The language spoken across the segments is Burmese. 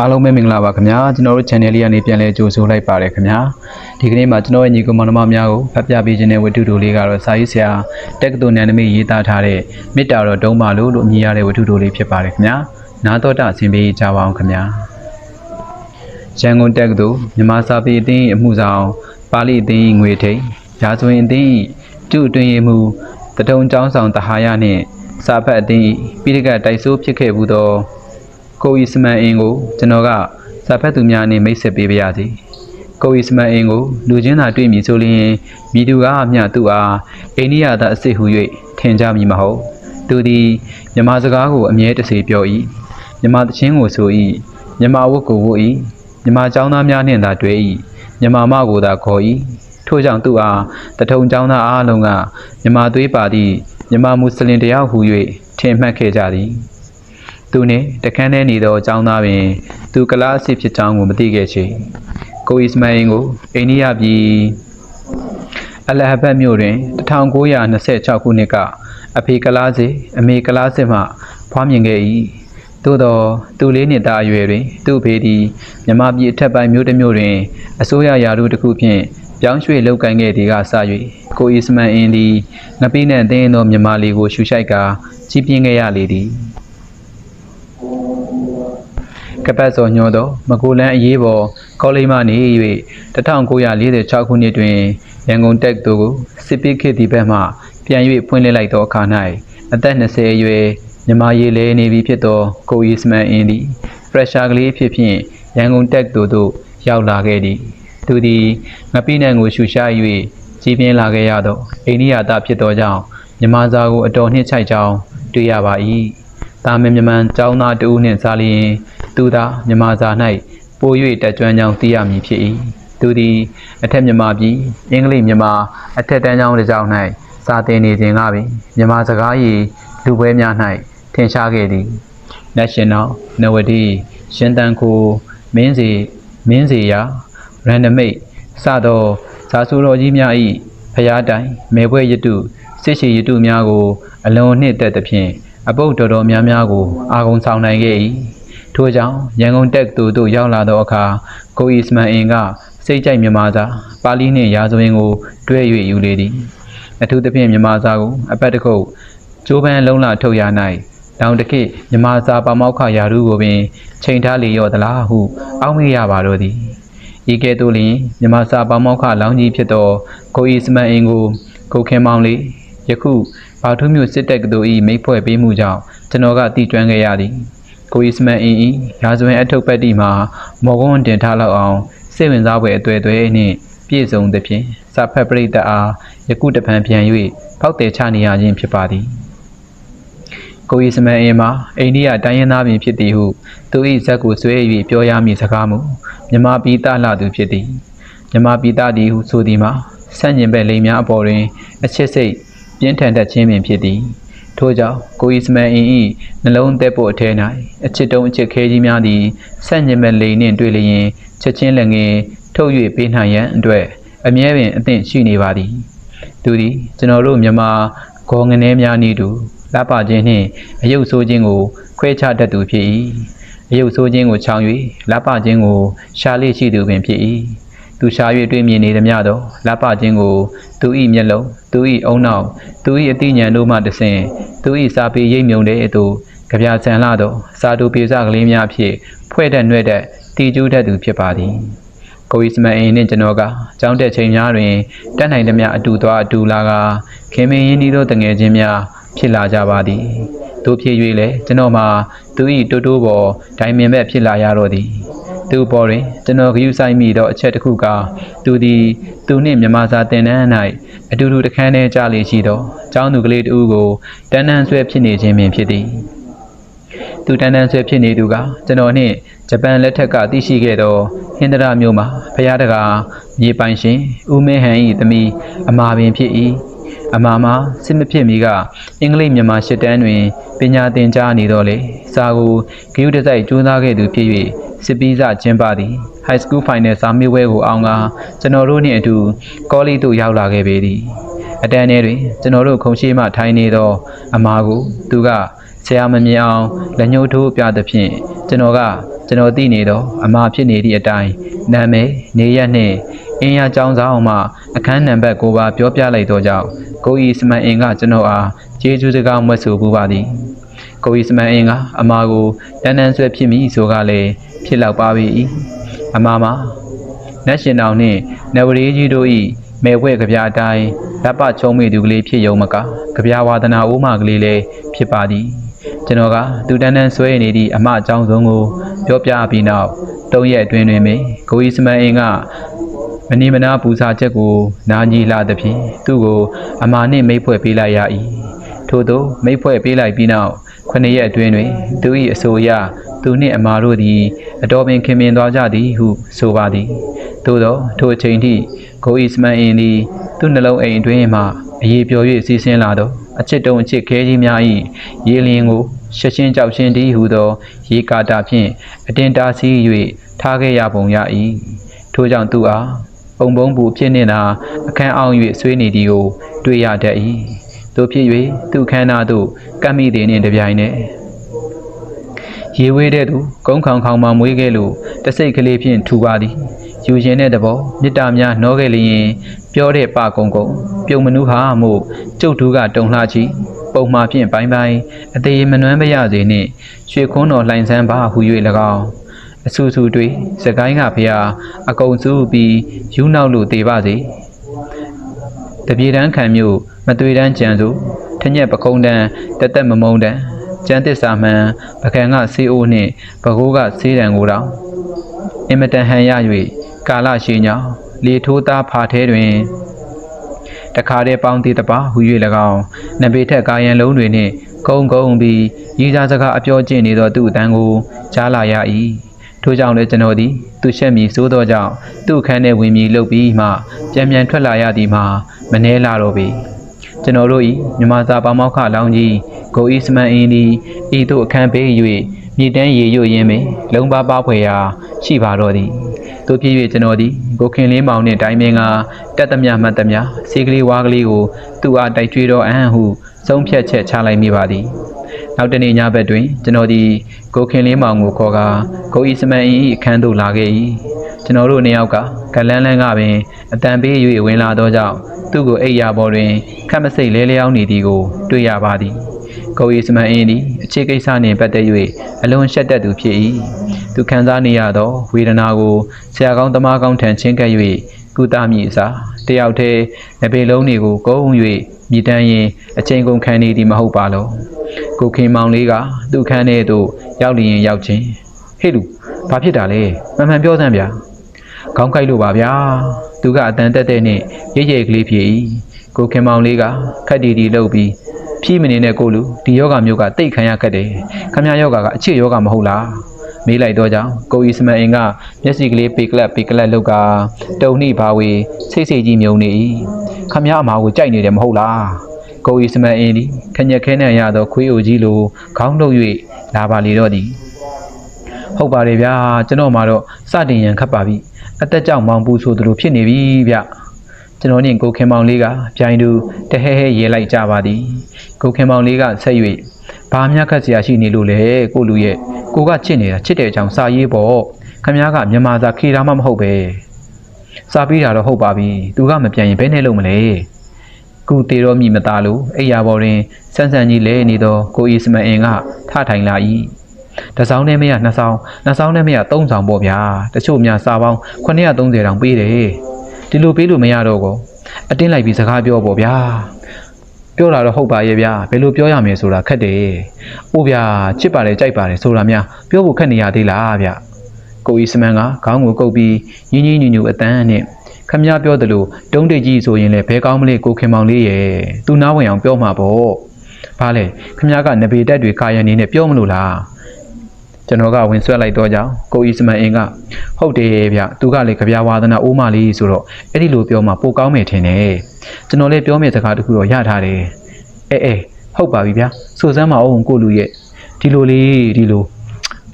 အားလုံးပဲမင်္ဂလာပါခင်ဗျာကျွန်တော်တို့ channel လေးကနေပြန်လဲကြိုဆိုလိုက်ပါတယ်ခင်ဗျာဒီကနေ့မှာကျွန်တော်ရဲ့ညီကောင်မောင်နှမများကိုဖတ်ပြပေးခြင်းတဲ့ဝတ္ထုတိုလေးကတော့စာရေးဆရာတက္ကသိုလ်နန္ဒမိတ်ရေးသားထားတဲ့မေတ္တာတော်တုံးပါလို့လို့အမည်ရတဲ့ဝတ္ထုတိုလေးဖြစ်ပါတယ်ခင်ဗျာနားတော်တာဆင်ပေးကြပါအောင်ခင်ဗျာရန်ကုန်တက္ကသိုလ်မြန်မာစာပေအသင်းအမှုဆောင်ပါဠိအသင်းငွေထိန်ရာဇဝင်အသင်းကျုအတွင်းရေးမှုတထုံကျောင်းဆောင်တဟာရနှင့်စာဖတ်အသင်းပိဋကတ်တိုက်ဆိုးဖြစ်ခဲ့ဘူးသော ကိုဤစမန်အင်ကိုကျွန်တော်ကစာဖတ်သူများအနေမိတ်ဆက်ပေးပါရစေကိုဤစမန်အင်ကိုလူချင်းသာတွေ့မြည်ဆိုလျင်မိသူကအမျှသူအားအိန္ဒိယသားအစ်စ်ဟု၍ထင်ကြမည်မဟုတ်သူသည်မြမစကားကိုအမြဲတစေပြော၏မြမသချင်းကိုဆို၏မြမဝတ်ကိုဝတ်၏မြမចောင်းသားများနှင့်သာတွေ့၏မြမမကိုသာခေါ်၏ထို့ကြောင့်သူအားတထုံចောင်းသားအားလုံးကမြမသွေးပါသည့်မြမမွတ်စလင်တယောက်ဟု၍ထင်မှတ်ခဲ့ကြသည် သူနှင့်တခန်းထဲနေသောအကြောင်းသားပင်သူကလားအစ်စ်ဖြစ်ကြောင်းကိုမသိခဲ့ချေကိုအီစမိုင်ကိုအိန္ဒိယပြည်အလဟဘတ်မြို့တွင်1926ခုနှစ်ကအဖေကလားစစ်အမေကလားစစ်မှဖွားမြင်ခဲ့၏သို့သောသူလေးနှစ်သားအရွယ်တွင် သူ့အဖေသည်မြမပြည်အထက်ပိုင်းမြို့တစ်မြို့တွင်အစိုးရယာရုတစ်ခုဖြင့်ပြောင်းရွှေ့လုပ်ကိုင်ခဲ့သည်ကစ၍ကိုအီစမန်အင်းသည်ငပိနှင့်အသင်းသောမြမလေးကိုရှူရှိုက်ကကြီးပြင်းခဲ့ရလေသည် ကပတ်စော်ညောသောမကူလန်းအရေးပေါ်ကောလိပ်မှနေ၍1946ခုနှစ်တွင်ရန်ကုန်တက္ကသိုလ်ကိုစစ်ပိခေတ်ဒီဘက်မှပြန်၍ဖွင့်လှစ်လိုက်သောအခါ၌အသက်20အရွယ်မြန်မာရေးလဲနေပြီဖြစ်သောကိုအီစမန်အင်းသည်ဖရက်ရှာကလေးဖြစ်ဖြင့်ရန်ကုန်တက္ကသိုလ်သို့ရောက်လာခဲ့သည်သူသည်ငပိနံကိုရှူရှား၍ကြီးပြင်းလာခဲ့ရသောအိန္ဒိယသားဖြစ်သောကြောင့်မြန်မာစာကိုအတော်နှင့်ချိုက်ကြောင်းတွေ့ရပါ၏ တာမင်မြမန်ចောင်းသားတဦးနှင့်စားလျင်သူသာမြမစာ၌ပို၍တက်ကြွကြောင်းသိရမည်ဖြစ်၏သူသည်အထက်မြမပြည်အင်္ဂလိပ်မြမအထက်တန်းကျောင်းတစ်ကျောင်း၌စာသင်နေစဉ်ကပင်မြမစကား၏လူပွဲများ၌ထင်ရှားခဲ့သည် National နဝတီရှင်တန်ကိုမင်းစီမင်းစီယာရန်ဒမိတ်စသောဇာဆူတော်ကြီးများ၏ဖျားတိုင်မေဘွဲ့ရတုစစ်ရှိရတုများကို အလွန်နှင့်တက်သဖြင့် အပုတ်တော်တော်များများကိုအာကုံဆောင်နိုင်ခဲ့၏ထို့ကြောင့်ရန်ကုန်တက္ကသိုလ်သို့ရောက်လာသောအခါကိုအီစမန်အင်ကစိတ်ကြိုက်မြန်မာစာပါဠိနှင့်ရာဇဝင်ကိုတွဲ၍ယူလေသည်အထူးသဖြင့်မြန်မာစာကိုအပတ်တစ်ခုတ်ကျိုးပန်းလုံးလာထုတ်ရ၌တောင်တခိမြန်မာစာပါမောက္ခရာထူးကိုပင်ချိန်ထားလေရော့သလားဟု အောက်မေ့ရပါတော့သည်ဤကဲ့သို့လျှင်မြမစာပေါမောက္ခလောင်းကြီးဖြစ်သောကိုအီစမန်အင်ကိုကိုခင်မောင်လေးယခု ဘာထုမြို့စစ်တပ်ကတူဤမိတ်ဖွဲ့ပေးမှုကြောင့်ကျွန်တော်ကတည်ကျွမ်းခဲ့ရသည်ကိုအီစမန်အင်ဤရာဇဝင်အထုပ်ပတ်တိမှာမော်ကွန်းတင်ထားလောက်အောင်စိတ်ဝင်စားဖွယ်အတွေ့အသွဲနှင့်ပြည့်စုံသဖြင့်စာဖတ်ပရိသတ်အားယခုတပံပြန်၍ဖောက်တယ်ချနေရခြင်းဖြစ်ပါသည်ကိုရီစမန်အင်းမှာအိန္ဒိယတိုင်းရင်းသားပင်ဖြစ်သည်ဟုသူ၏ဇက်ကိုဆွဲ၍ပြောရမည်စကားမူမြမပိတလာသူဖြစ်သည်မြမပိတသည်ဟုဆိုသည်မှာဆန့်ကျင်ဘက်လိမ်များအပေါ်တွင်အချစ်စိတ် ပြင်းထန်တတ်ခြင်းပင်ဖြစ်သည်ထို့ကြောင့်ကိုရီစမန်အင်း၏နှလုံးသက်ဖို့အထဲ၌အချစ်တုံးအချစ်ခဲကြီးများသည်ဆန့်ကျင်ဘက်လိမ်နှင့်တွေ့လျင်ချက်ချင်းလည်းငယ်ထုတ်၍ပေးနိုင်ရန်အတွက်အမြဲပင်အသင့်ရှိနေပါသည်သူသည်ကျွန်တော်တို့မြန်မာဂေါ်ငနေများနည်းတူလက်ပါခြင်းနှင့်အယုတ်ဆိုးခြင်းကိုခွဲခြားတတ်သူဖြစ်၏အယုတ်ဆိုးခြင်းကိုချောင်း၍လက်ပါခြင်းကိုရှားလေရှိသူပင်ဖြစ်၏ သူရှား၍တွေ့မြင်နေသည်များသောလက်ပါခြင်းကိုသူ၏မျက်လုံးသူ၏အုံနောက်သူ၏အသိဉာဏ်တို့မှတဆင့်သူ၏စာပေရိပ်မြုံတဲ့သို့ကြပြဆန်လာသောစာတူပြေစကလေးများဖြင့်ဖွဲ့တတ်နှဲ့တတ်တည်ကျူးတတ်သူဖြစ်ပါသည်ကိုအီစမန်အင်းနှင့်ကျွန်တော်ကကြောင်းတက်ချိန်များတွင်တက်နိုင်သမျှအတူသွားအတူလာကခင်မင်းရင်းနှီးသောတငယ်ချင်းများဖြစ်လာကြပါသည်တို့ဖြစ်၍လည်းကျွန်တော်မှာသူ၏တိုးတိုးပေါ်ဒိုင်မင်ဘက်ဖြစ်လာရတော့သည် သူပေါ်တွင်ကျွန်တော်ဂရုစိုက်မိသောအချက်တစ်ခုကသူသည်သူနှင့်မြမစာတင်တန်း၌အတူတူတခန်းထဲကြလေရှိသောကျောင်းသူကလေးတစ်ဦးကိုတန်းတန်းဆွဲဖြစ်နေခြင်းပင်ဖြစ်သည်သူတန်းတန်းဆွဲဖြစ်နေသူကကျွန်တော်နှင့်ဂျပန်လက်ထက်ကသိရှိခဲ့သောဟင်္ဒရာမြို့မှာဖျားတကာမြေပိုင်ရှင်ဦးမင်းဟန်၏သမီးအမာပင်ဖြစ်၏အမာမှာစစ်မဖြစ်မီကအင်္ဂလိပ်မြန်မာရှစ်တန်းတွင်ပညာသင်ကြားနေတော့လေစာကိုဂရုတစိုက်ကြိုးစားခဲ့သူဖြစ်၍ စစ်ပီးစကျင်းပသည် high school final စာမေးပွဲကိုအောင်ကကျွန်တော်တို့နှင့်အတူကောလိပ်သို့ရောက်လာခဲ့ပေသည်အတန်းထဲတွင်ကျွန်တော်တို့ခုံရှိမှထိုင်နေသော အမာကိုသူကစဆရာမမြင်အောင်လက်ညှိုးထိုးပြသဖြင့်ကျွန်တော်ကကျွန်တော်သိနေတော့အမှားဖြစ်နေသည့်အတိုင်းနာမည်နေရက်နှင့်အင်းရចောင်းဆောင်မှအခန်းနံပါတ်ကိုပါပြောပြလိုက်တော့ကြောင့်ကိုဤစမန်အင်ကကျွန်တော်အားကျေးဇူးစကားမွတ်ဆိုပူပါသည်ကိုဤစမန်အင်ကအမှားကိုတန်းတန်းဆွဲဖြစ်မိဆိုကလည်း ဖြစ်လောက်ပါပြီအမှားမှာနတ်ရှင်တော်နှင့်နဝရီကြီးတို့၏မေဘွဲ့ကြပြအတိုင်းလက်ပချုံမိသူကလေးဖြစ်ယုံမကကြပြဝါဒနာဦးမကလေးလည်းဖြစ်ပါသည်ကျွန်တော်ကသူတန်းတန်းဆွဲနေသည့်အမအကြောင်းဆုံးကိုပြောပြပြီးနောက်သုံးရက်အတွင်းတွင်ပင်ကိုကြီးစမန်အင်းကမနီမနာပူဇာချက်ကိုနာညီလာသဖြင့်သူ့ကိုအမာနှင့်မိတ်ဖွဲ့ပေးလိုက်ရ၏ထို့သောမိတ်ဖွဲ့ပေးလိုက်ပြီးနောက် ခုနှစ်ရက်အတွင်းတွင် သူ၏အဆိုအရသူနှင့်အမာတို့သည်အတော်ပင်ခင်မင်သွားကြသည်ဟုဆိုပါသည်သို့သောထိုအချိန်ထိကိုအီစမန်အင်းသည်သူ့နှလုံးအိမ်အတွင်းမှအရေးပျော်၍စီးဆင်းလာသောအချစ်တုံအချစ်ခဲကြီးများ၏ရေလျင်ကိုရှက်ရှင်းကြောက်ရှင်းတည်းဟုသောရေကာတာဖြင့်အတင်တာစီ၍ထားခဲ့ရပုံရ၏ထို့ကြောင့်သူအားပုံပုံပူဖြစ်နေတာအခန်းအောင်၍ဆွေးနေသည်ကိုတွေ့ရတတ်၏ တို့ဖြစ်၍သူခန္ဓာသို့ကပ်မိသည်နှင့်တပြိုင်နက်ရေဝေးတဲ့သူကုန်းခေါင်ခေါင်မှမွေးခဲ့လို့တစိတ်ကလေးဖြင့်ထူပါသည်ယူရင်တဲ့တဘောမေတ္တာများနှောခဲ့လျင်ပြောတဲ့ပကုံကုံပြုံမနူးဟာမို့ကျုပ်သူကတုံလှချီပုံမှာဖြင့်ပိုင်းပိုင်းအသေးမနှွမ်းမရစေနှင့်ရွှေခွန်းတော်လှိုင်ဆန်းပါဟု၍၎င်းအဆူဆူတွေစကိုင်းကဖျားအကုံစုပြီးယူနောက်လို့တေပါစေတပြေတန်းခံမျိုး မသွေတန်းကြံစုထညက်ပကုံးတန်းတက်တက်မမုံတန်းကျန်းသစ္စာမှန်ပကံကဆေးအိုးနှင့်ပကိုးကဆေးတံကိုတောင်အင်မတန်ဟန်ရ၍ကာလရှိညောင်လေထိုးသားဖာထဲတွင်တခါတည်းပေါင်းသေးတပါဟူ၍၎င်းနဘေထက်ကာယံလုံးတွေနှင့်ကုန်းကုန်းပြီးရည်စားစကားအပြောကျင့်နေသောသူ့အတန်းကိုကြားလာရ၏ထို့ကြောင့်လည်းကျွန်တော်သည်သူရှက်မည်စိုးသောကြောင့်သူ့ခန်းထဲဝင်မည်လုပ်ပြီးမှပြန်ပြန်ထွက်လာရသည်မှာမနှဲလာတော့ပေ ကျွန်တော်တို့ဤမြမစာပေါမောက်ခလောင်းကြီးကိုအီစမန်အင်းဒီဤသို့အခန်းပေး၍မြေတန်းရေရွရင်းပင်လုံပါပါဖွယ်ရာရှိပါတော့သည်တို့ဖြစ်၍ကျွန်တော်သည်ကိုခင်လင်းမောင်နှင့်တိုင်းမင်းကတက်သမျှမှတ်သမျှစီကလေးဝါကလေးကိုသူ့အားတိုက်ကြွေးတော့အဟံဟုဆုံးဖြတ်ချက်ချလိုက်မိပါသည် နောက်တနေ့ညဘက်တွင်ကျွန်တော်သည်ကိုခင်လင်းမောင်ကိုခေါ်ကာကိုအီစမန်အင်း၏အခန်းသို့လာခဲ့၏ကျွန်တော်တို့နှစ်ယောက်ကဂလန်းလန်းကပင်အတန်ပေး၍ဝင်လာသောကြောင့်သူ့ကိုအိပ်ရာပေါ်တွင်ခက်မစိတ်လဲလျောင်းနေသည်ကိုတွေ့ရပါသည်ကိုအီစမန်အင်းသည်အခြေကိစ္စနှင့်ပတ်သက်၍အလွန်ရှက်တတ်သူဖြစ်၏သူခံစားနေရသောဝေဒနာကိုဆရာကောင်းသမားကောင်းထံချင်းကပ်၍ကုသမိအစားတယောက်တည်းလက်ပေလုံးတွေကိုကုန်း၍မြည်တမ်းရင်အချိန်ကုန်ခံနေသည်မဟုတ်ပါလော ကိုခင်မောင်လေးကသူ့ခန်းထဲသို့ရောက်လျင်ရောက်ချင်းဟေ့လူဘာဖြစ်တာလဲမှန်မှန်ပြောစမ်းဗျာခေါင်းကိုက်လို့ပါဗျာသူကအတန်တက်တဲ့နဲ့ရိပ်ရိပ်ကလေးဖြစ်၏ကိုခင်မောင်လေးကခက်တီတီလှုပ်ပြီးဖြီးမနေနဲ့ကိုလူဒီယောဂမျိုးကတိတ်ခံရခက်တယ်ခမရယောဂကအချစ်ယောဂမဟုတ်လားမေးလိုက်တော့ကြောင့်ကိုအီစမန်အင်ကမျက်စိကလေးပေကလပ်ပေကလပ်လောက်ကတုံနှိဘာဝေစိတ်စိတ်ကြီးမြုံနေ၏ခမရအမားကိုကြိုက်နေတယ်မဟုတ်လား ကိုအီစမန်အင်ဒီခညက်ခဲနဲ့ရသောခွေးအိုကြီးလိုခေါင်းထုတ်၍လာပါလေတော့သည်ဟုတ်ပါတယ်ဗျာကျွန်တော်မှတော့စတင်ရန်ခတ်ပါပြီအသက်ကြောင့်မောင်ပူဆိုသလိုဖြစ်နေပြီဗျကျွန်တော်နှင့်ကိုခင်မောင်လေးကပြိုင်သူတဟဲဟဲရဲလိုက်ကြပါသည်ကိုခင်မောင်လေးကဆက်၍ဘာများခက်စရာရှိနေလို့လဲကိုလူရဲ့ကိုကချစ်နေတာချစ်တဲ့အကြောင်းစာရေးပေါ့ခမ ्या ကမြန်မာစာခေတာမှမဟုတ်ပဲစာပြီးတာတော့ဟုတ်ပါပြီသူကမပြန်ရင်ဘယ်နဲ့လုပ်မလဲ ကုတေတော်မြည်မသားလို့အိယာပေါ်တွင်ဆန်းဆန်းကြီးလဲနေသောကိုအီစမအင်ကထထိုင်လာ၏တစ်ဆောင်နဲ့မရနှစ်ဆောင်နှစ်ဆောင်နဲ့မရသုံးဆောင်ပေါ့ဗျာတချို့များစာပေါင်း930တောင်ပေးတယ်ဒီလိုပေးလို့မရတော့ကောအတင်းလိုက်ပြီးစကားပြောပေါ့ဗျာပြောတာတော့ဟုတ်ပါရဲ့ဗျာဘယ်လိုပြောရမလဲဆိုတာခက်တယ်။အိုးဗျာချစ်ပါတယ်ကြိုက်ပါတယ်ဆိုတာများပြောဖို့ခက်နေရသေးလားဗျ။ကိုအီစမန်ကခေါင်းကိုကုပ်ပြီးညင်းညင်းညူညူအတန်းနဲ့ ခမည်းပြောသလိုတုံးတိတ်ကြီးဆိုရင်လည်းဘဲကောင်းမလေးကိုခင်မောင်လေးရဲ့သူနားဝင်အောင်ပြောမှာပေါ့။ဘာလဲခမည်းကနဘေတက်တွေကာယံနေနဲ့ပြောမလို့လား။ကျွန်တော်ကဝင်ဆွဲလိုက်တော့ကြောင်းကိုအီစမန်အင်ကဟုတ်တယ်ဗျသူကလည်းကြပြဝါသနာအိုးမလေးဆိုတော့အဲ့ဒီလိုပြောမှပိုကောင်းမယ်ထင်တယ်။ကျွန်တော်လည်းပြောမယ့်စကားတစ်ခုတော့ရထားတယ်။အဲအဲဟုတ်ပါပြီဗျာ။ဆိုစမ်းမအောင်ကိုလူရဲ့ဒီလိုလေးဒီလို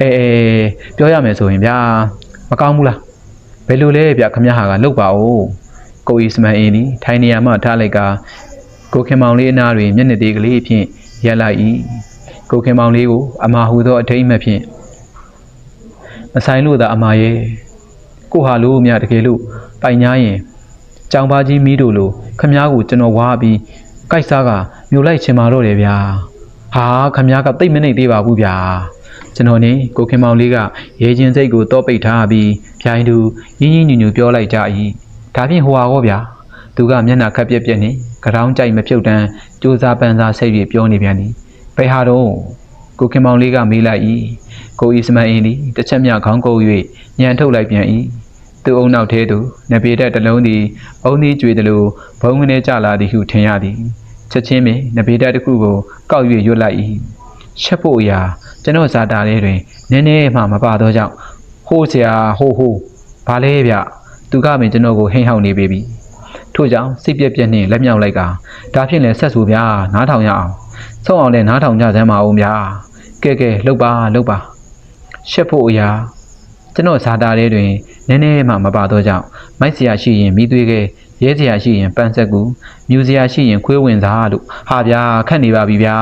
အဲအဲပြောရမယ်ဆိုရင်ဗျာမကောင်းဘူးလား။ ဘယ်လိုလဲဗျခမရဟာကလောက်ပါဦး။ကိုအီစမန်အင်ဒီထိုင်နေရာမှထားလိုက်ကကိုခင်မောင်လေးအနာတွင်မျက်နှာသေးကလေးဖြင့်ရက်လိုက်၏ကိုခင်မောင်လေးကိုအမာဟူသောအထိတ်အမှတ်ဖြင့်မဆိုင်လို့သာအမာရဲ့ကိုဟာလို့မြတကယ်လို့ပိုင်ညားရင်ကြောင်ပါကြီးမီးတို့လိုခမားကိုကျွန်တော်ဝါပြီးကြိုက်စားကမြို့လိုက်ချင်မာတော့တယ်ဗျာဟာခမားကတိတ်မနေသေးပါဘူးဗျာ ကျွန်တော်နေကိုခင်မောင်လေးကရဲချင်းစိတ်ကိုတောပိတ်ထားပြီးဖြိုင်းသူရင်းရင်းညူညူပြောလိုက်ကြ၏ဒါဖြင့်ဟိုဟာဟောဗျာသူကမျက်နှာခက်ပြက်ပြက်နဲ့ကြောင်ကြိုက်မပြုတ်တန်းစူးစားပန်းစားစိတ်ပြီးပြောနေပြန်သည်ဘယ်ဟာတော့ကိုခင်မောင်လေးကမေးလိုက်၏ကိုအီစမန်အင်းသည်တစ်ချက်မြခေါင်းကုပ်၍ညံထုတ်လိုက်ပြန်၏သူ့အုံနောက်ထဲသို့နပေတက်တစ်လုံးသည်အုံသည်ကျွေသလိုဘုံကနေကြလာသည်ဟုထင်ရသည်ချက်ချင်းပင်နပေတက်တစ်ခုကိုကောက်၍ရွတ်လိုက်၏ချက်ဖို့အရာ ကျွန်တော်ဇာတာလေးတွင်နည်းနည်းမှမပါသောကြောင့်ဟိုးစရာဟိုးဟိုးဘာလဲဗျသူကပင်ကျွန်တော်ကိုဟိမ့်ဟောက်နေပေပြီထို့ကြောင့်စိတ်ပြက်ပြက်နှင့်လက်မြောက်လိုက်ကဒါဖြင့်လည်းဆက်ဆူဗျာနားထောင်ရအောင်ဆုံးအောင်လည်းနားထောင်ကြစမ်းပါဦးဗျာကဲကဲလှုပ်ပါလှုပ်ပါရှက်ဖို့အရာကျွန်တော်ဇာတာလေးတွင်နည်းနည်းမှမပါသောကြောင့်မိုက်စရာရှိရင်မိသွေးကရဲစရာရှိရင်ပန်းဆက်ကူမြူစရာရှိရင်ခွေးဝင်စားလို့ဟာဗျာခက်နေပါပြီဗျာ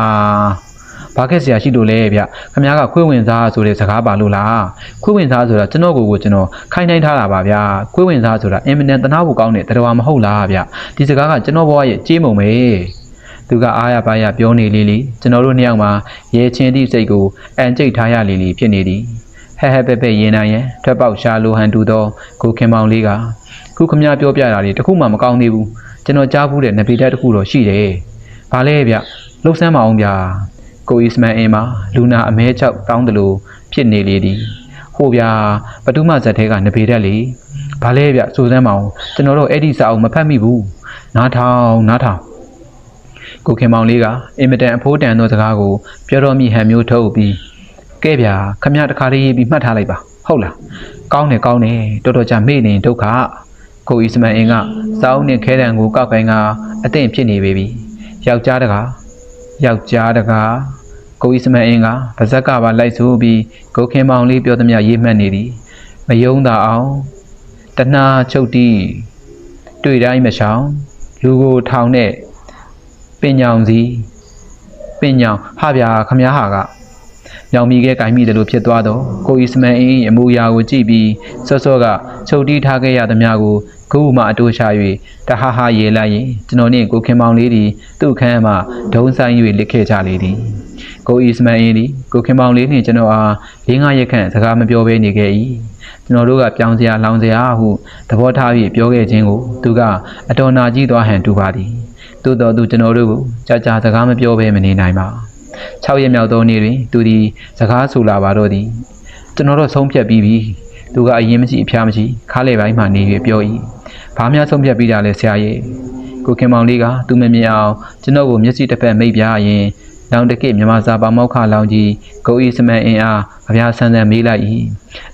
ဘာခက်စရာရှိလို့လဲဗျခမ ्या ကခွေးဝင်စားဆိုတဲ့စကားပါလို့လားခွေးဝင်စားဆိုတာကျွန်တော်ကိုကိုကျွန်တော်ခိုင်းနိုင်ထားတာပါဗျာခွေးဝင်စားဆိုတာအင်မတန်တနာဖို့ကောင်းတဲ့တရားမဟုတ်လားဗျဒီစကားကကျွန်တော်ဘဝရဲ့ကြေးမုံပဲသူကအားရပါရပြောနေလေလေကျွန်တော်တို့နှစ်ယောက်မှာရဲချင်းသည့်စိတ်ကိုအန်ကျိတ်ထားရလေလေဖြစ်နေသည်ဟဲဟဲပဲ့ပဲ့ရင်နိုင်ရန်ထွက်ပေါက်ရှာလိုဟန်တူသောကိုခင်မောင်လေးကခုခမ ्या ပြောပြတာတွေတခုမှမကောင်းသေးဘူးကျွန်တော်ကြားဘူးတဲ့နဗီတက်တခုတော့ရှိတယ်ဘာလဲဗျလှုပ်ဆန်းမအောင်ဗျာ ကိုအီစမန်အင်းမှာလူနာအမဲချောက်တောင်းတယ်လို့ဖြစ်နေလေသည်ဟိုဗျာပထမဇက်ထဲကနဗီတက်လေဘာလဲဗျစူစမ်းမအောင်ကျွန်တော်တို့အဲ့ဒီစာအုပ်မဖတ်မိဘူးနားထောင်နားထောင်ကိုခင်မောင်လေးကအင်မတန်အဖိုးတန်သောစကားကိုပြောတော်မိဟန်မျိုးထုတ်ပြီးကဲဗျာခမရတခါလေးရေးပြီးမှတ်ထားလိုက်ပါဟုတ်လားကောင်းတယ်ကောင်းတယ်တော်တော်ကြာမေ့နေဒုက္ခကိုအီစမန်အင်းကစောင်းနဲ့ခဲတံကိုကောက်ကိုင်းကအသင့်ဖြစ်နေပေပြီယောက်ျားတကားယောက်ျားတကား ကိုအီစမန်အင်းကပါဇက်ကပါလိုက်ဆိုပြီးကိုခင်မောင်လေးပြောသမျှရေးမှတ်နေသည်မယုံတာအောင်တဏှာချုပ်တီးတွေ့တိုင်းမရှောင်လူကိုထောင်တဲ့ပင်ညောင်စီပင်ညောင်ဟာဗျာခမ ्या ဟာကညောင်မီကဲကင်မိတယ်လို့ဖြစ်သွားတော့ကိုအီစမန်အင်းအမူအရာကိုကြည့်ပြီးစောစောကချုပ်တီးထားခဲ့ရသမျှကို ခုမှအတိုးချ၍တဟာဟာရေလိုက်ရင်ကျွန်တော်နှင့်ကိုခင်မောင်လေးသည်သူ့ခန်းမှဒုံဆိုင်၍လစ်ခဲ့ကြလေသည်ကိုအီစမန်အင်းသည်ကိုခင်မောင်လေးနှင့်ကျွန်တော်အား၄၅ရက်ခန့်စကားမပြောဘဲနေခဲ့၏ကျွန်တော်တို့ကပြောင်းစရာလောင်စရာဟုသဘောထားပြီးပြောခဲ့ခြင်းကိုသူကအတော်နာကြီးသွားဟန်တူပါသည်သို့တော်သူကျွန်တော်တို့ကိုကြာကြာစကားမပြောဘဲမနေနိုင်ပါ6ရက်မြောက်သောနေ့တွင်သူသည်စကားဆိုလာပါတော့သည်ကျွန်တော်တို့ဆုံးဖြတ်ပြီးပြီသူကအရင်မရှိအဖျားမရှိခါးလေပိုင်းမှနေ၍ပြော၏ ဘာများဆုံးဖြတ်ပြီးတာလဲဆရာရဲ့ကိုခင်မောင်လေးကသူမမြင်အောင်ကျွန်တော်ကိုမျက်စိတစ်ဖက်မိတ်ပြရင်လောင်တကိမြမစာပါမောက်ခလောင်ကြီးကိုအီစမန်အင်အားကြပြားဆန်းဆန်းမေးလိုက်၏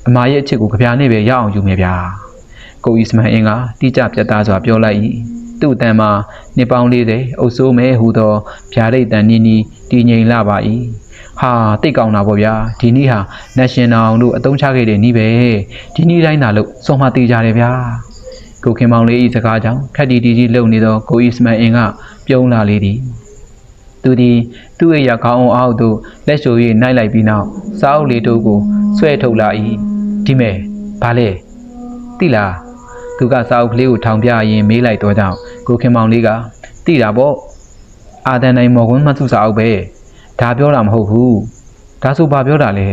အမာရဲ့အချစ်ကိုကြပြားနဲ့ပဲရအောင်ယူမယ်ဗျာကိုအီစမန်အင်ကတိကျပြတ်သားစွာပြောလိုက်၏သူ့အတန်မှာနှစ်ပေါင်း40အုပ်စိုးမဲဟူသောဗျာဒိတ်တန်နီးနီးတည်ငြိမ်လာပါ၏ဟာတိတ်ကောင်းတာပေါ့ဗျာဒီနေ့ဟာ national တို့အတုံးချခဲ့တဲ့နေ့ပဲဒီနေ့တိုင်းသာလို့စုံမတေးကြတယ်ဗျာ ကိုခင်မောင်လေးဤစကားကြောင့်ခက်တီတီတီလုံနေသောကိုအီစမန်အင်ကပြုံးလာလေသည်သူသည်သူ့ရဲ့ရခေါင်းအောင်အောက်သို့လက်ရှို၍နိုင်လိုက်ပြီးနောက်စားအုပ်လေးတို့ကိုဆွဲထုတ်လာ၏ဒီမဲ့ဘာလဲတိလားသူကစာအုပ်ကလေးကိုထောင်ပြရင်မေးလိုက်တော့ကြောင့်ကိုခင်မောင်လေးကတိတာပေါ့အာတန်နိုင်မော်ကွန်းမှသူစာအုပ်ပဲဒါပြောတာမဟုတ်ဘူးဒါဆိုဘာပြောတာလဲ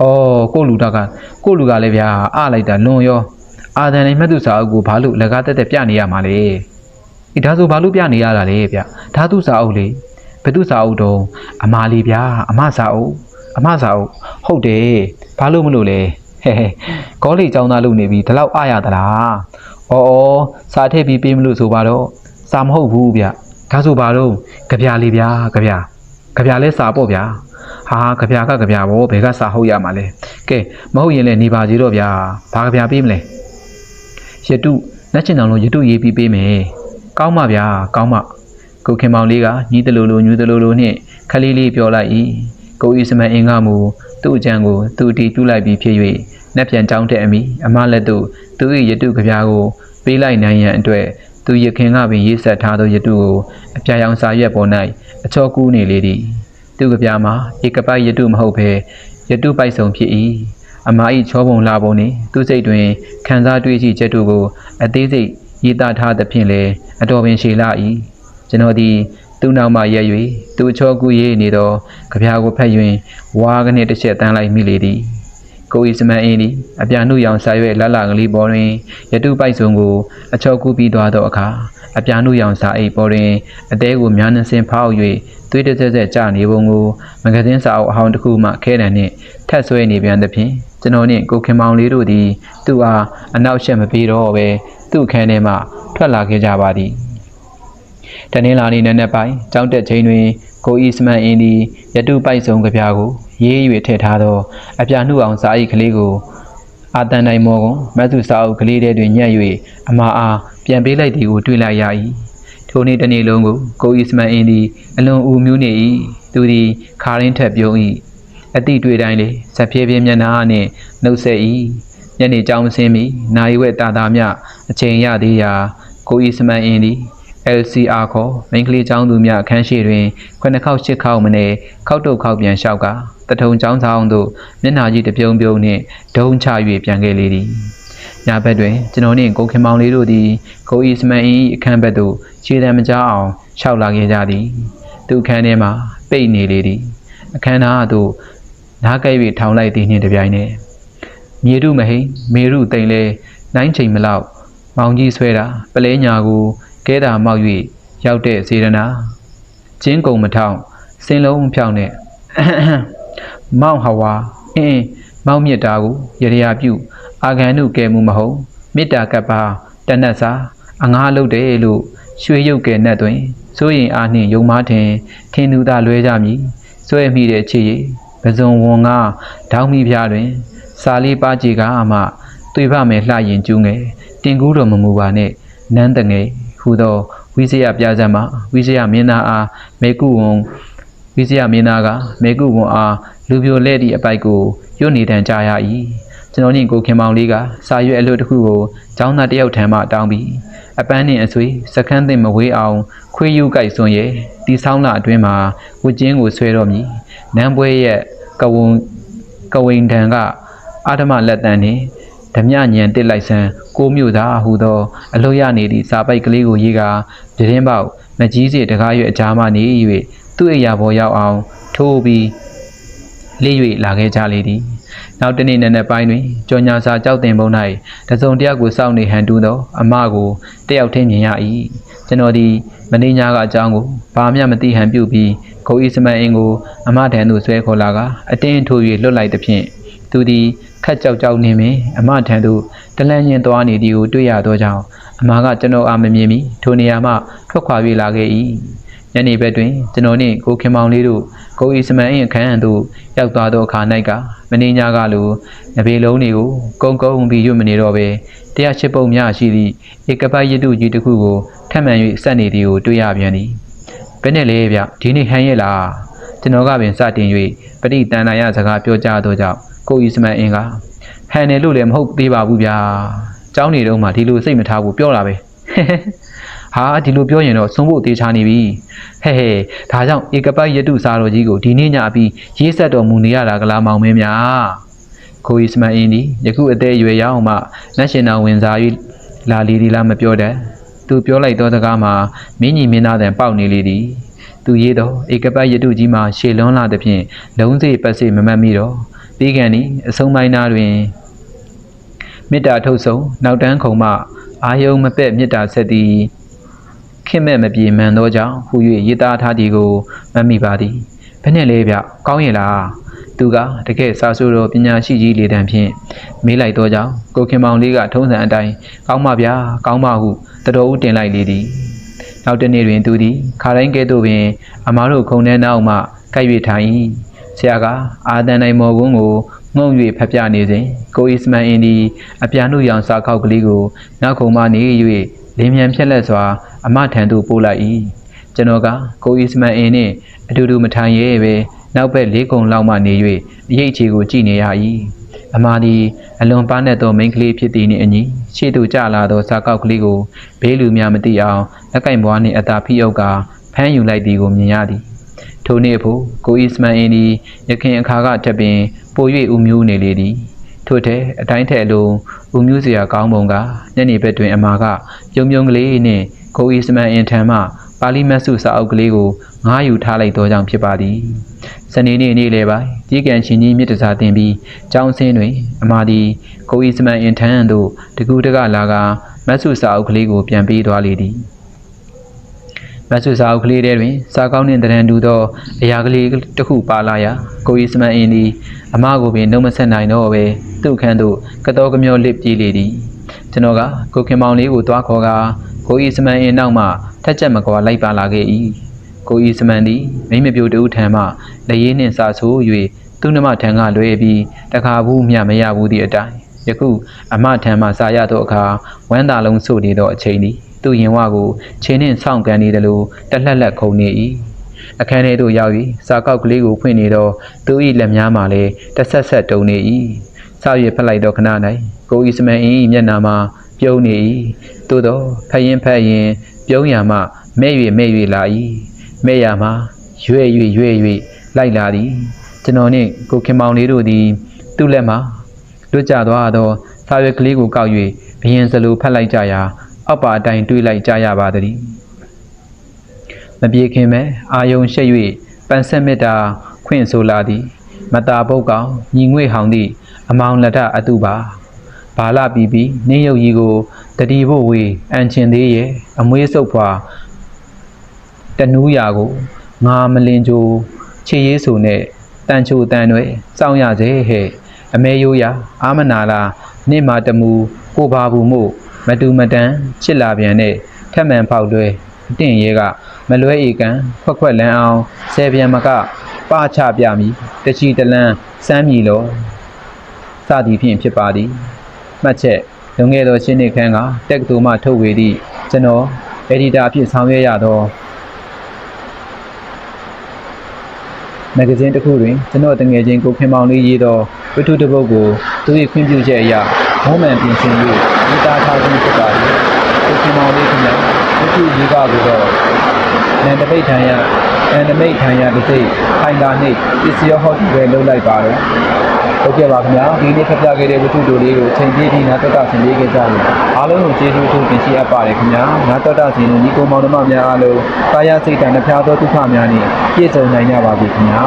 အော်ကိုလူတာကကိုလူကလည်းဗျာအလိုက်တာလွန်ရော အာတန်နိုင်မှသူစာအုပ်ကိုဘာလို့လက်ကားတက်တက်ပြနေရမှာလဲဒီဒါဆိုဘာလို့ပြနေရတာလဲဗျဒါသူစာအုပ်လေဘယ်သူစာအုပ်တော့အမာလီဗျာအမစာအုပ်အမစာအုပ်ဟုတ်တယ်ဘာလို့မလို့လဲဟဲဟဲကောလိကျောင်းသားလုပ်နေပြီဒီလောက်အားရသလား။အော်အော်စာထည့်ပြီးပေးမလို့ဆိုပါတော့စာမဟုတ်ဘူးဗျ။ဒါဆိုပါတော့ကြပြလေးဗျာကြပြ။ကြပြလဲစာပေါ့ဗျာ။ဟာကြပြကကြပြဘောဘယ်ကစာဟုတ်ရမှာလဲ။ကဲမဟုတ်ရင်လည်းနေပါစီတော့ဗျာ။ဘာကြပြပေးမလဲ။ ရတုလက်ချင်တော်လုံးရတုရေးပြီးပေးမယ်။ကောင်းပါဗျာကောင်းပါ။ကိုခင်မောင်လေးကညီတလူလူညူတလူလူနဲ့ခလေးလေးပြောလိုက်၏။ကိုအီစမန်အင်ကမူသူ့အကြံကိုသူ့အတီးပြုလိုက်ပြီးဖြစ်၍နှက်ပြန်ကြောင်းတဲ့အမိအမလက်သို့သူ၏ရတုကြပြားကိုပေးလိုက်နိုင်ရန်အတွက်သူရခင်ကပင်ရေးဆက်ထားသောရတုကိုအပြာရောင်စာရွက်ပေါ်၌အချောကူးနေလေသည်သူကပြားမှာဧကပိုက်ယတုမဟုတ်ဘဲယတုပိုက်ဆောင်ဖြစ်၏ အမာဤချောပုံလာပုံနှင့်သူစိတ်တွင်ခံစားတွေ့ရှိချက်တို့ကို အသေးစိတ်ရေးသားထားသဖြင့်လည်းအတော်ပင်ရှည်လာ၏ကျွန်တော်သည်သူ့နောက်မှရက်၍သူ့ချောကူရေးနေသောကြပြားကိုဖတ်၍ဝါကနေတစ်ချက်တန်းလိုက်မိလေသည်ကိုဤစမန်အင်းသည်အပြာနုရောင်စာရွက်လတ်လာကလေးပေါ်တွင်ရတုပိုက်စုံကိုအချောကူပြီးသွားသောအခါအပြာနုရောင်စာအိတ်ပေါ်တွင်အသေးကိုများနှစင်ဖောက်၍သွေးတစ်ဆက်ဆက်ကျနေပုံကိုမဂဇင်းစာအုပ်အဟောင်းတစ်ခုမှခဲတံနှင့်ထက်ဆွဲနေပြန်သဖြင့် ကျွန်တော်နှင့်ကိုခင်မောင်လေးတို့သည် သူ့အားအနောက်ရှက်မပေးတော့ဘဲသူ့ခန်းထဲမှထွက်လာခဲ့ကြပါသည်တနင်္လာနေ့နံနက်ပိုင်းကြောင်းတက်ချိန်တွင်ကိုအီစမန်အင်းသည်ရတုပိုက်စုံကြပြားကိုရေး၍ထည့်ထားသောအပြာနှုအောင်စာအိတ်ကလေးကိုအာတန်နိုင်မောကွန်မတ်သူစာအုပ်ကလေးထဲတွင်ညှက်၍အမအားပြန်ပေးလိုက်သည်ကိုတွေ့လိုက်ရ၏ထိုနေ့တစ်နေ့လုံးကိုကိုအီစမန်အင်းသည်အလွန်အူမျိုးနေ၏သူသည်ခါရင်းထက်ပြုံး၏ အတိတွေ့တိုင်းလေဇက်ပြေးပြေးမျက်နှာနှင့်နှုတ်ဆက်၏ညနေကြောင်မစင်းမီနိုင်ဝဲတာတာမြအချိန်ရသေးရာကိုအီစမန်အင်းသည် LCR ခေါ်မိန်းကလေးចောင်းသူများအခန်းရှိတွင်9ခေါက်10ခေါက်မနေခောက်တုတ်ခောက်ပြန်လျှောက်ကတထုံចောင်းဆောင်သို့မျက်နှာကြီးတစ်ပြုံပြုံနှင့်ဒုံချ၍ပြန်ခဲ့လေသည်ညဘက်တွင်ကျွန်တော်နှင့်ကိုခင်မောင်လေးတို့သည်ကိုအီစမန်အင်း၏အခန်းဘက်သို့ခြေတံမကြောက်အောင်ရှောက်လာခဲ့ကြသည်သူအခန်းထဲမှာပိတ်နေလေသည်အခန်းသားသို့ နားကပ်၍ထောင်လိုက်သည်နှင့်တပြိုင်နက်မြေရုမဟိန်မေရုတိန်လဲနိုင်ချိန်မလောက်မောင်ကြီးဆွဲတာပလဲညာကိုကဲတာမောက်၍ရောက်တဲ့စေရနာကျင်းကုံမထောင်စင်လုံးဖြောင်းနဲ့မောင်ဟဝါအင်းမောင်မြစ်တာကိုရရပြုအာဂန်နုကဲမှုမဟုတ်မေတ္တာကပ္ပါတနတ်စာအငားလုပ်တယ်လို့ရွှေရုပ်ကဲနဲ့တွင်စိုးရင်အားနှင့်ယုံမားထင်ထင်သူသာလွဲကြမည်ဆွဲမိတဲ့ချစ်ရည် ပဇွန်ဝန်ကဒေါင်းမိဖျားတွင် စာလေးပါကြီးကမှတွေ့ပါမယ်လှရင်ကျူးငယ်တင်ကူးတော်မမူပါနဲ့နန်းတငယ်ဟူသောဝိဇယပြဇတ်မှာဝိဇယမင်းသားအားမေကုဝန်ဝိဇယမင်းသားကမေကုဝန်အားလူပြိုလဲ့သည့်အပိုက်ကိုရွတ်နေတန်ကြရ၏ကျွန်တော်ညင်ကိုခင်မောင်လေးကစာရွက်အလွတ်တစ်ခုကိုကျောင်းသားတယောက်ထံမှတောင်းပြီးအပန်းနှင့်အဆွေစခန်းသိမ့်မဝေးအောင်ခွေးယူကြိုက်စွန်ရဲ့တီဆောင်းလာအတွင်းမှာဝတ်ကျင်းကိုဆွဲတော်မူနန်းပွဲရဲ့ ကဝုံကဝိန်တန်ကအာဓမလက်တန်နှင့်ဓမြညံတစ်လိုက်ဆန်းကိုမြို့သားဟူသောအလို့ရနေသည့်စာပိုက်ကလေးကိုရေးကာပြတင်းပေါက်မကြီးစီတကားရွက်အကြားမှနေ၍သူ့အိယာပေါ်ရောက်အောင်ထိုးပြီးလေး၍လာခဲ့ကြလေသည်နောက်တစ်နေ့နံနက်ပိုင်းတွင်ကြော်ညာစာကြောက်တင်ပုံ၌တစုံတစ်ယောက်ကိုစောင့်နေဟန်တူသောအမကိုတယောက်ထင်းမြင်ရ၏ ကျွန်တော်သည်မင်းညာကအကြောင်းကိုဘာမှမသိဟန်ပြုပြီးကိုအီစမန်အင်းကိုအမထံသို့ဆွဲခေါ်လာကအတင်းထိုး၍လွတ်လိုက်သဖြင့်သူသည်ခက်ကြောက်ကြောက်နေမင်းအမထံသို့တလန့်ညင်သွားနေသည်ကိုတွေ့ရသောကြောင့်အမကကျွန်တော်အားမမြင်မီထိုနေရာမှထွက်ခွာပြေးလာခဲ့၏ ညနေဘက်တွင်ကျွန်တော်နှင့်ကိုခင်မောင်လေးတို့ကိုအီစမန်၏အခန်းသို့ရောက်သွားသောအခါ၌ကမင်းညာကလိုနဘေလုံးတွေကိုကုန်းကုန်းပြီးရွတ်မနေတော့ဘဲတရားချစ်ပုံများရှိသည့်ဧကပတ်ရတုကြီးတစ်ခုကိုထပ်မံ၍ဆက်နေသည်ကိုတွေ့ရပြန်သည်ဘယ်နဲ့လဲဗျဒီနေ့ဟန်ရဲ့လားကျွန်တော်ကပင်စတင်၍ပရိတန်လာရစကားပြောကြသောကြောင့်ကိုအီစမန်အင်းက ဟန်တယ်လို့လည်းမဟုတ်သေးပါဘူးဗျာ။เจ้าနေတော့မှဒီလိုစိတ်မထားဘူးပြောတာပဲ။ ဟာဒီလိုပြောရင်တော့သုံးဖို့တေချာနေပြီ။ဟဲ့ဟဲ့ဒါကြောင့်ဧကပတ်ယတုစာတော်ကြီးကိုဒီနေ့ညအပြီးရေးဆက်တော်မူနေရတာကလားမောင်မင်းများ။ကိုအီစမန်အင်းဒီယခုအသေးအရွယ်ရအောင်မှလက်ရှင်တော်ဝင်စား၍လာလီဒီလားမပြောတတ်။သူပြောလိုက်သောစကားမှာမင်းကြီးမင်းသားတဲ့ပေါက်နေလေသည်။သူရေးတော့ဧကပတ်ယတုကြီးမှာရှေလွန်းလာသဖြင့်လုံးစိပတ်စိမမတ်မိတော့ပြီးကန်ဤအဆုံးပိုင်းသားတွင်မေတ္တာထုတ်ဆုံးနောက်တန်းခုံမှအာယုံမပဲ့မေတ္တာဆက်သည် ခင်မဲ့မပြေမှန်သောကြောင့်ဟူ၍ရေးသားထားသည်ကိုမမိပါသည်ဘယ်နဲ့လဲဗျကောင်းရဲ့လားသူကတကယ်စာဆိုတော်ပညာရှိကြီးလေတံဖြင့်မေးလိုက်သောကြောင့်ကိုခင်မောင်လေးကထုံးစံအတိုင်းကောင်းပါဗျာကောင်းပါဟုတတော်ဦးတင်လိုက်လေသည်နောက်တစ်နေ့တွင်သူသည်ခါတိုင်းကဲ့သို့ပင်အမားတို့ခုံထဲနောက်မှကိုက်၍ထိုင်၏ဆရာကအာတန်နိုင်မော်ကွန်းကိုငုံ၍ဖက်ပြနေစဉ်ကိုအီစမန်အင်းဒီအပြာနှုရောင်စာခောက်ကလေးကိုနောက်ခုံမှနေ၍လင်းမြန်ဖြက်လက်စွာ အမထံသို့ပို့လိုက်၏ကျွန်တော်ကကိုအီစမန်အင်းနှင့်အတူတူမထိုင်ရဲပဲနောက်ဘက်လေးကုံလောက်မှနေ၍အရေးချေကိုကြည့်နေရ၏အမာဒီအလွန်ပါနဲ့သောမိန်းကလေးဖြစ်သည်နှင့်အညီရှေ့သို့ကျလာသောစာကောက်ကလေးကိုဘေးလူများမသိအောင်လက်ကင်ဘွားနှင့်အသာဖိအုပ်ကဖမ်းယူလိုက်သည်ကိုမြင်ရသည်ထိုနေ့ဖို့ကိုအီစမန်အင်းဒီရခင်အခါကတက်ပင်ပို၍ဥမျိုးနေလေသည်ထို့တဲ့အတိုင်းထက်အလုံးဥမျိုးစရာကောင်းပုံကညနေဘက်တွင်အမာကပြုံပြုံကလေးနှင့် ကိုအီစမန်အင်ထံမှပါဠိမတ်စုစာအုပ်ကလေးကိုငားယူထားလိုက်သောကြောင့်ဖြစ်ပါသည်စနေနေ့နေ့လယ်ပိုင်းကြီးကံရှင်ကြီးမြစ်တစားတင်ပြီးကျောင်းဆင်းတွင်အမာသည်ကိုအီစမန်အင်ထံသို့တကူတကလာကမတ်စုစာအုပ်ကလေးကိုပြန်ပေးသွားလေသည်မတ်ဆွေစာအုပ်ကလေးထဲတွင်စာကောင်းနှင့်တရံတူသောအရာကလေးတစ်ခုပါလာရာကိုဤစမန်အင်းသည်အမကိုပင်နှုတ်မဆက်နိုင်တော့ပဲသူ့ခန်းသို့ကတော်ကမျောလစ်ပြေးလေသည်ကျွန်တော်ကကိုခင်မောင်လေးကိုတွားခေါ်ကာ ကိုဤစမန်အင်းနောက်မှထက်ချက်မကွာလိုက်ပါလာခဲ့၏ကိုဤစမန်သည်မိမပြိုတူထံမှလက်ရည်နှင့်စာဆိုး၍သူ့နှမထံကလွဲပြီးတခါဘူးမျှမရဘူးသည့်အတိုင်းယခုအမထံမှစာရသောအခါဝမ်းသာလုံးဆိုနေသောအချိန်သည်သူ့ရင်ဝကိုချင်းနှင့်ဆောင့်ကန်နေတယ်လို့တလှက်လက်ခုန်နေ၏အခန်းထဲသို့ရောက်၍စာကောက်ကလေးကိုဖွင့်နေတော့သူ၏လက်များမှလည်းတဆက်ဆက်တုံနေ၏စာရွက်ဖက်လိုက်တော့ခဏ၌ကိုဤစမန်အင်း၏မျက်နှာမှာ ပြုံးနေ၏သို့တော့ဖက်ရင်ဖက်ရင် ပြုံးရမှမဲ့၍မဲ့၍လာ၏မဲ့ရမှရွဲ့၍ရွဲ့၍လိုက်လာသည်ကျွန်တော်နှင့်ကိုခင်မောင်လေးတို့သည် သူ့လက်မှာလွတ်ကျသွားသောစာရွက်ကလေးကိုကောက်၍ဘရင်စလိုဖက်လိုက်ကြရာအောက်ပါအတိုင်းတွေးလိုက်ကြရပါသည်မပြေခင်မဲ့အာယုံရှက်၍ပန်ဆက်မေတ္တာခွင့်ဆိုလာသည် မတာပုတ်ကောင်ညီငွေဟောင်သည့်အမောင်လက်ထအတုပါ ဘာလပီပီနင်းရုပ်ကြီးကိုတတိဖို့ဝေအန်ချင်သေးရဲ့အမွေးစုပ်ဖွာတနူးရာကိုငါမလင်ကြိုခြေရေးဆိုနဲ့တန်ချိုတန်တွေစောင်းရစေဟဲ့အမဲရိုးရာအာမနာလာနေမာတမူကိုဘာဘူးမို့မတူမတန်ချစ်လာပြန်တဲ့ထက်မှန်ဖောက်လွဲအတင့်ရဲကမလွဲဧကန်ခွက်ခွက်လန်းအောင်ဆယ်ပြန်မကပချပြမည်တချီတလန်းစမ်းမည်လောစသည်ဖြင့်ဖြစ်ပါသည် မှတ်ချက်လွန်ခဲ့သောရှင်းနှစ်ခန်းကတက်ကတူမှထုတ်ဝေသည့်ကျွန်တော်အက်ဒီတာအဖြစ်ဆောင်ရွက်ရသောမဂ္ဂဇင်းတစ်ခုတွင်ကျွန်တော်တငယ်ချင်းကိုခင်မောင်လေးရေးသောဝတ္ထုတစ်ပုဒ်ကိုသူ၏ခွင့်ပြုချက်အရမောမှန်ပြင်ဆင်၍ဤသားထားခြင်းဖြစ်ပါသည်ကိုခင်မောင်လေးခင်ဗျာဝတ္ထုရေးကကိုတော့နန္ဒမိတ်ထံရနန္ဒမိတ်ထံရတစ်စိတ်ခိုင်တာနှင့်ပစ္စည်းဟော့ပဲလုပ်လိုက်ပါတော့ ဟုတ်ကဲ့ပါခင်ဗျာဒီနေ့ဖတ်ပြခဲ့တဲ့ဝတ္ထုတို့လေးကိုချိန်ပြည့်ပြီးနားတော်တာဆင်ပေးခဲ့ကြလို့အားလုံးကိုကျေးဇူးတင်တင်ရှိအပ်ပါတယ်ခင်ဗျာနားတော်တာဆင်ညီကိုမောင်နှမများအားလုံးကာယစိတ်ဓာတ်နှဖျားသောဒုက္ခများနှင့်ပြည့်စုံနိုင်ကြပါစေခင်ဗျာ